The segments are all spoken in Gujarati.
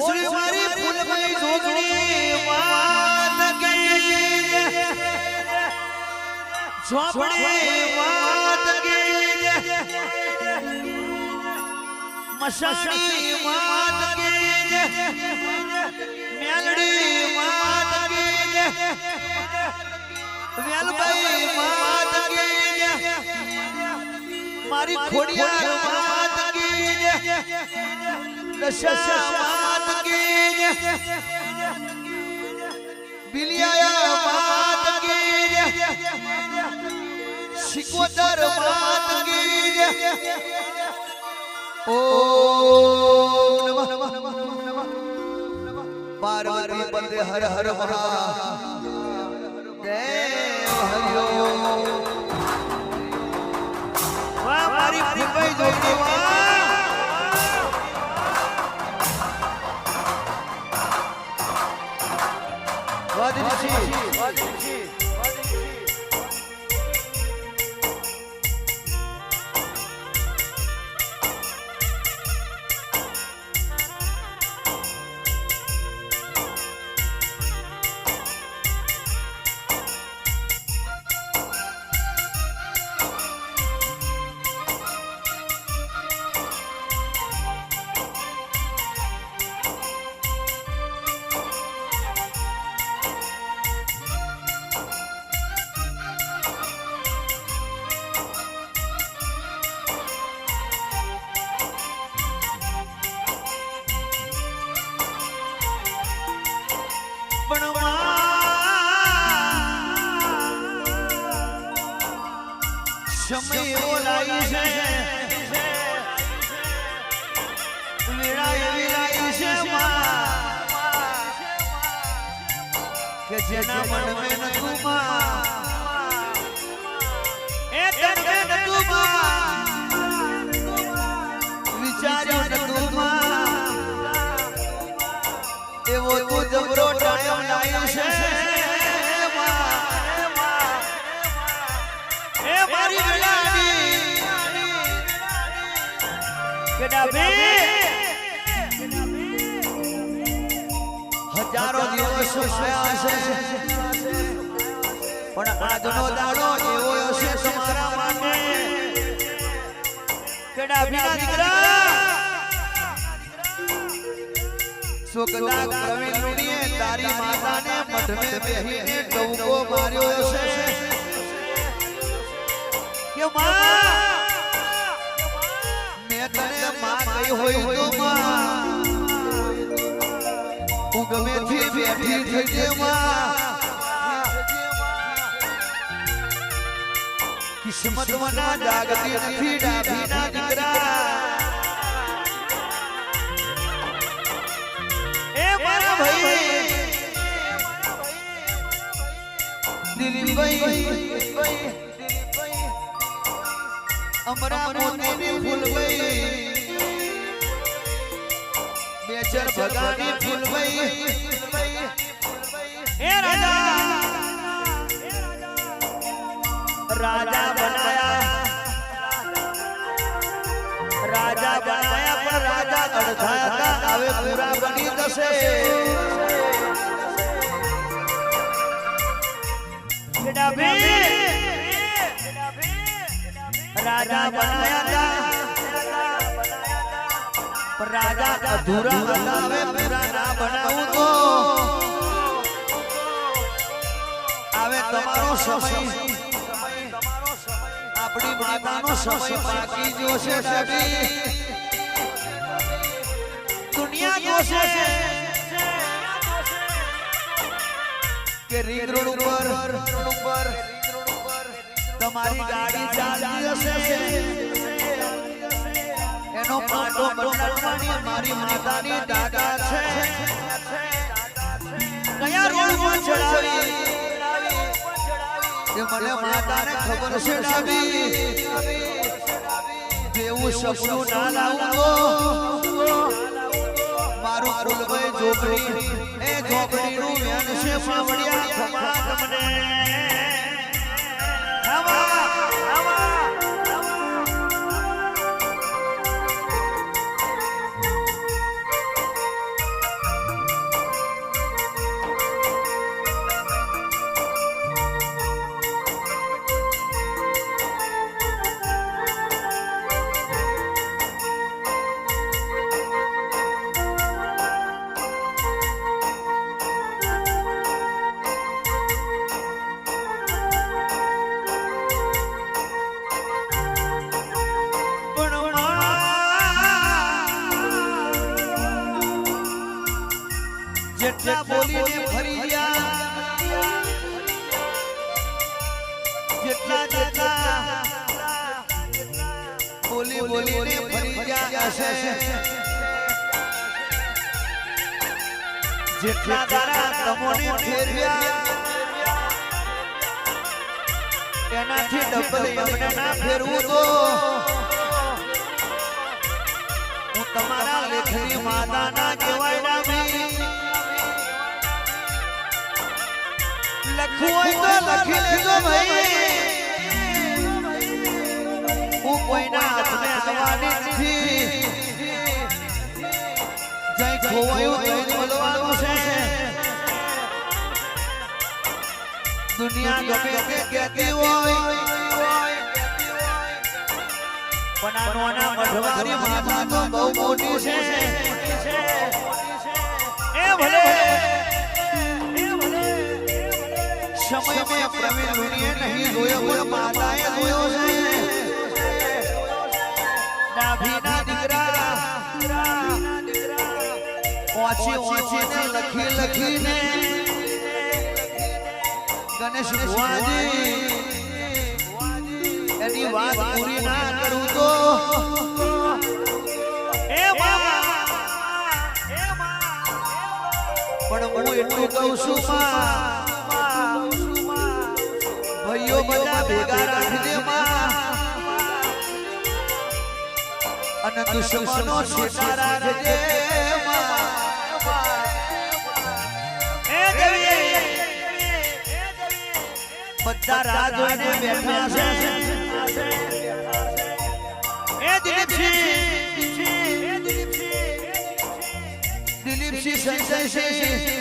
શ્રી મારી ફૂલમય જોગણી વાત ગઈ ઝોપડી વાત ગઈ મસાણી વાત ગઈ મેલડી વાત ગઈ વેલભાઈ દશા પાર્વતી પતે હર હર મહાદેવ હરિયો વાહ મારી જોગણી વાહ আসি સમય એવો છે. કે જેના નતું માં નતું માં એવો તું જબરો ટાઈમ લાવ્યો છે. આજનો દાડો એવો હશે તમારા માટે. કે ડાબીના દીકરા? સુખદા પ્રવીણ લુણીએ તારી માતાને માર્યો હશે. મેં તને માં કહી હોય કિસ્મત મના જાગતી નથી ડાભીના દીકરા એ મારા ભાઈ દિલીપભાઈ અમરા મોતીની ફૂલભાઈ બેચર ભગાની ફૂલભાઈ એ રાજા! બનાયા. રાજા બનાયા, પણ રાજા અડધા હવે પૂરા બની જશે. રાજા બનાયા રાજા અધૂરા બનાવે પૂરા ના બનાવું તો. હવે તમારો સમય. આપણી માતાનો સમય બાકી જોશે સભી દુનિયા જોશે. કે રિંગ રોડ ઉપર. ઉપર. તમારી ગાડી ચાલતી હશે. એનો પાટો બદલવાની મારી માતાની દાદા છે. કયા રોડ પર ચડાવી એ મને માતાને ખબર છે ડાબી. જેવું સપનું ના લાવું તો. મારું ફૂલભાઈ ઝોપડી. એ છે પાવડિયા. ખમા તમને ખમા, ખમા. એનાથી ડબલ અમને ના ફેરવું તો. હું તમારા લેખની માતાના કહેવાય ના લખવું હોય તો લખી લેજો ભાઈ. હું કોઈના હાથને આવવાની નથી જય ખોવાયું જય બોલવાનું છે. દુનિયા ગમે તે કહેતી હોય. પણ આ નોના મઢવારી માતા તો બહુ મોટી છે. એ ભલે. સમય મેં પ્રવીણ લુણીએ નહીં જોયો પણ માતાએ જોયો છે. ડાભીના દીકરા. ઓછી ઓછીને લખી લખીને ગણેશ ભુવાજી એની વાત પૂરી ના કરું તો. એ પણ હું એટલું કહું છું માં ભાઈઓ બધા ભેગા રાખજે માં અને દુશ્મનો છેટા રાખજે. બધા રાહ જોઈને બેઠા છે. એ દિલીપસિંહ. દિલીપસિંહ. સંજયસિંહ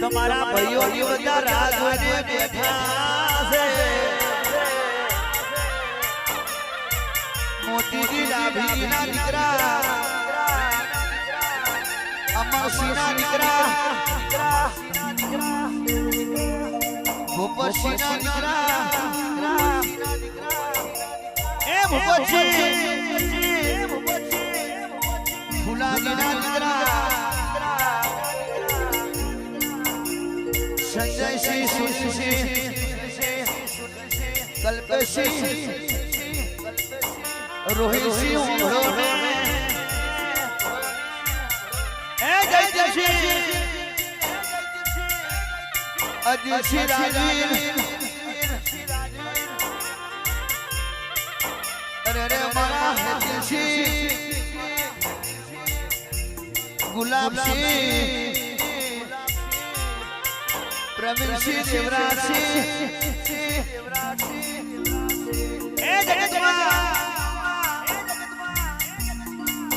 તમારા ભાઈઓની બધા રાહ જોઈને બેઠા છે. મોતીજી ડાભીના દીકરા. અમરસિંહના દીકરા ભૂપતસિંહના દીકરા એ ભૂપતસિંહ ફુલાજીના દીકરા સંજયસિંહ સુશીસિંહ કલ્પેશસિંહ રોહિતસિંહ જય જયસિંહ અજીતસિંહ રાજીવ અરે અરે મારા હેતસિંહ ગુલાબસિંહ પ્રવીણસિંહ દેવરાજસિંહ એ જગતમાં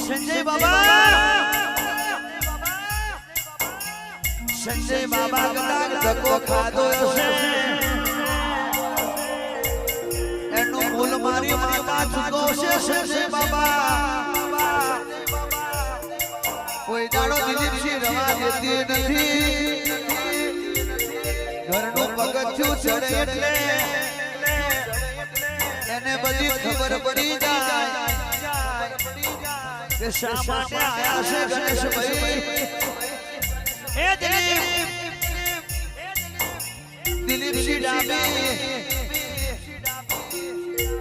સંજય બાબા સંજય બાબા કદાચ ધક્કો ખાધો હશે એનું ભૂલ મારી માતા સંજય બાબા. કોઈ દાડો દિલીપસિંહ રવા નથી. ઘરનું પગથિયું ચડે એને બધી ખબર શા માટે આયા છે ગણેશભાઈ? એ ડાબી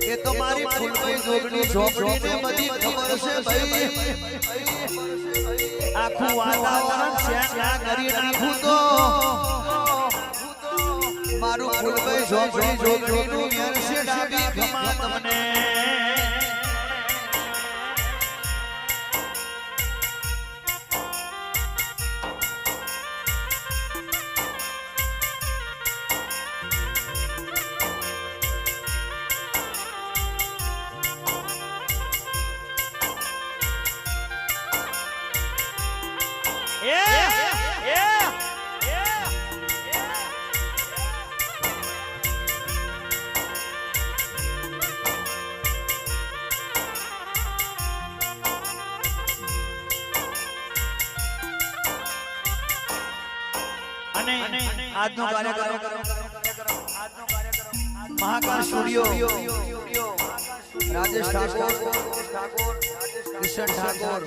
એ તો મારી ફૂલભાઈ જોગણી ઝોપડીને બધી ખબર છે ભાઈ. આખું વાતાવરણ ચેક ના કરી નાખું તો. મારું ફૂલભાઈ ઝોપડી ઝોપડીનું મેર છે ડાબી ખમા તમને Kishan Thakor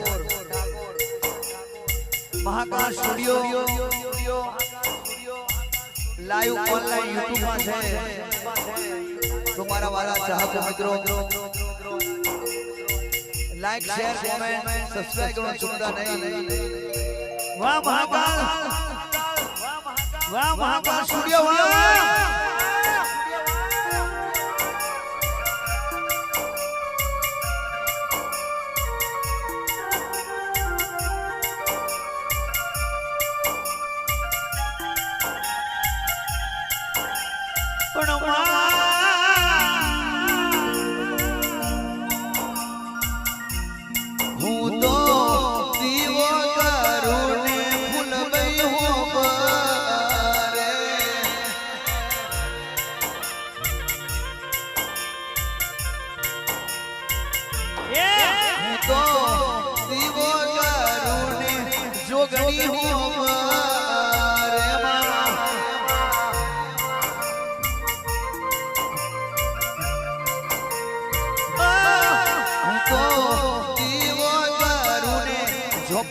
Mahakash studio live online યુટ્યુબમાં છે તો મારા વાલા ચાહક મિત્રો લાઈક શેર કોમેન્ટ સબસ્ક્રાઇબ કરવાનું ચૂકતા નહીં વાહ મહાકાલ વાહ મહાકાલ સ્ટુડિયો વાહ પણ હું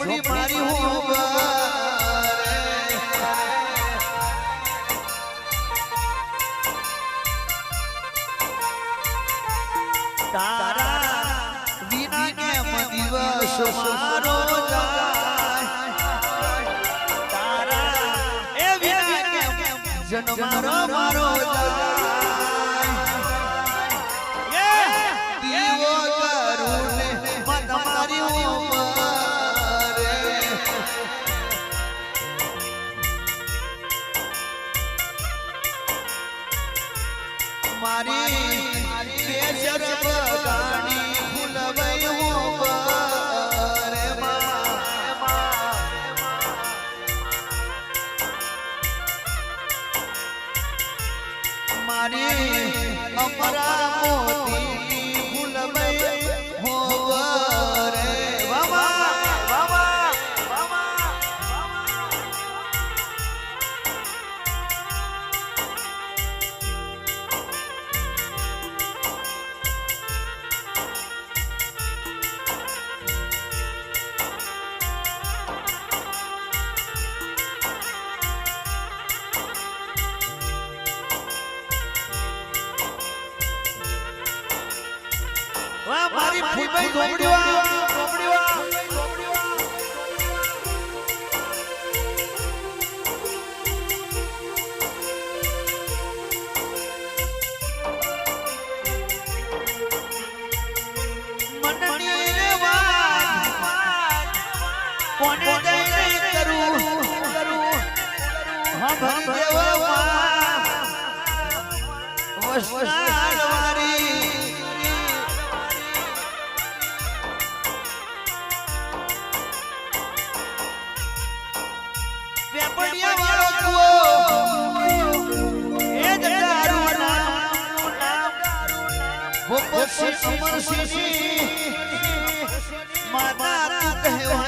ઝોપડી મારી હું. તારા વિના કેમ દિવસ મારો જન્મ મારો જાય મારી. બેસર બગાડી કોને દઈ કરું? હા ભરી દેવા વેપડિયા વાળો એ નામ માતા તું કહેવાય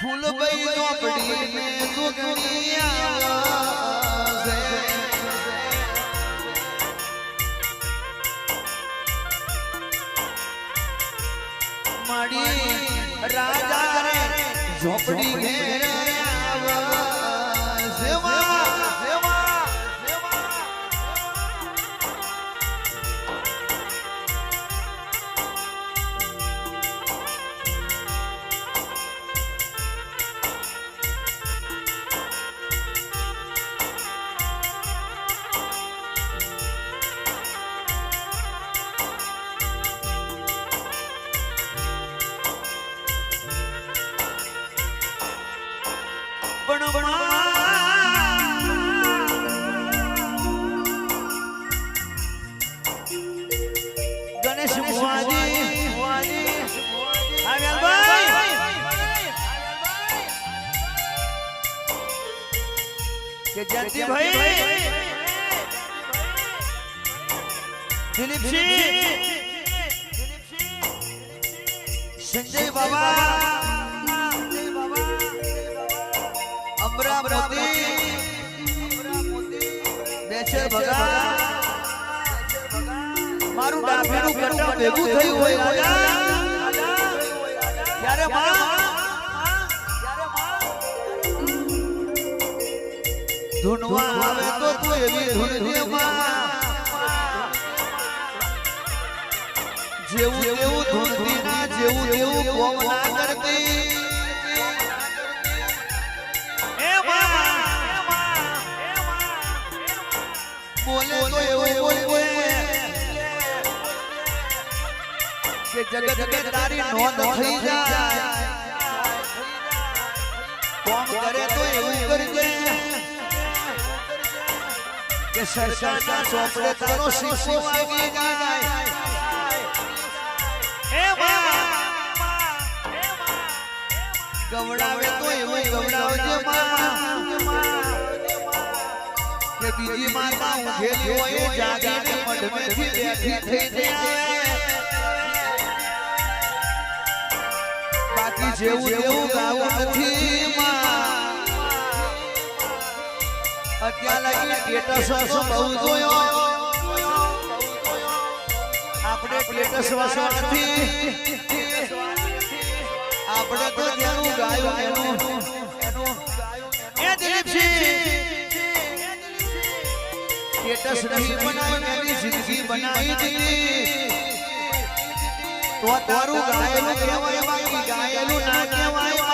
ફૂલબઈ ઝોપડી ને સુગણી આવશે માડી રાજા ઝોપડી કે જયંતિભાઈ દિલીપસિંહ સંજય બાબા અમરાવતી બેચર ભગા મારું ડાભેરું ગટમ ભેગું થયું હોય રાજા ત્યારે માં ધૂનવા આવે તો તું એવી માં જેવું ધૂનતી ના જેવું તેવું કોમ ના કરતી બોલે તો એવું બોલે કે જગત કે તારી નોંધ થઈ જાય. કોમ કરે તો એવું કરજે કે સરકારના ચોપડે તારો શીશો વાગી જાય એ ગવડાવે તો એવું ગવડાવજે માં કે બીજી માતા ઊંઘેલી હોય જાગીને મઢમેથી બેઠી થઈ જાય બાકી જેવું જેવું ગાવું નથી માં અત્યાર લગી સ્ટેટસ વાસો બહુ જોયો. આપણે સ્ટેટસ વાસો નથી આપણે તો જેનું ગાયું એનું. એ દિલીપસિંહ. સ્ટેટસ નહીં બનાવી એની જિંદગી બનાવી દીધી. તો તારું ગાયેલું કહેવાય બાકી ગાયેલું ના કહેવાય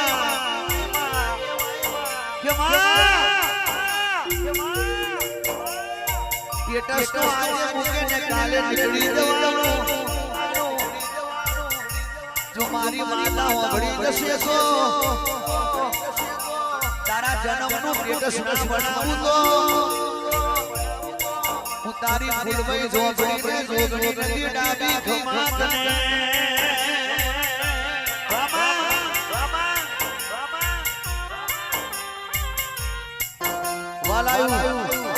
કે માં! સ્ટેટસ તો આજે મૂકે ને કાલે નીકળી જવાનો. જો મારી માતા હોભળી જશે તો. તારા જન્મનું સ્ટેટસ ન બનાવું તો. હું તારી ફૂલભાઈ જોગણીને જોગણીની ડાબી ખમાતને વાલાયું.